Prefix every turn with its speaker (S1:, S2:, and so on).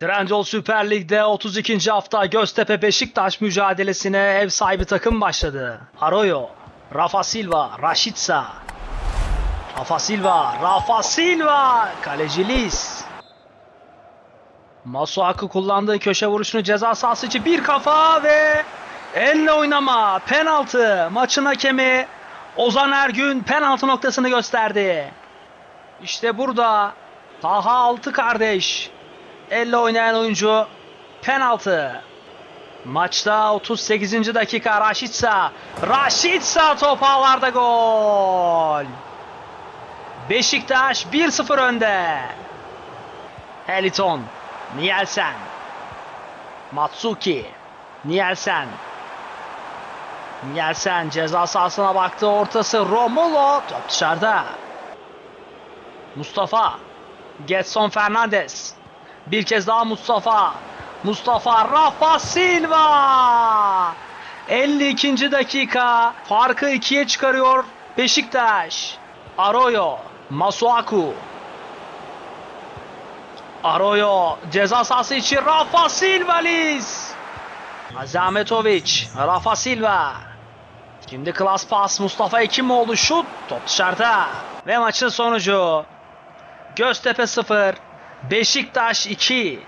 S1: Trendyol Süper Lig'de 32. hafta Göztepe Beşiktaş mücadelesine ev sahibi takım başladı. Arroyo, Rafa Silva, Rashica. Rafa Silva, Rafa Silva, kaleci Lis. Masuaku kullandığı köşe vuruşunu ceza sahası içi bir kafa ve elle oynama, penaltı. Maçın hakemi Ozan Ergün penaltı noktasını gösterdi. İşte burada Taha Altı kardeş Elle oynayan oyuncu penaltı. Maçta 38. dakika Raşitsa. Raşitsa top ağlarda gol. Beşiktaş 1-0 önde. Heliton. Nielsen. Matsuki. Nielsen. Nielsen ceza sahasına baktı. Ortası Romulo. Top dışarıda. Mustafa. Getson Fernandez. Bir kez daha Mustafa. Mustafa Rafa Silva. 52. dakika. Farkı ikiye çıkarıyor Beşiktaş. Arroyo. Masuaku. Arroyo ceza sahası için Rafa Silva Liz. Azametovic. Rafa Silva. Şimdi klas pas Mustafa Ekimoğlu şut. Top dışarıda. Ve maçın sonucu. Göztepe 0. Beşiktaş 2.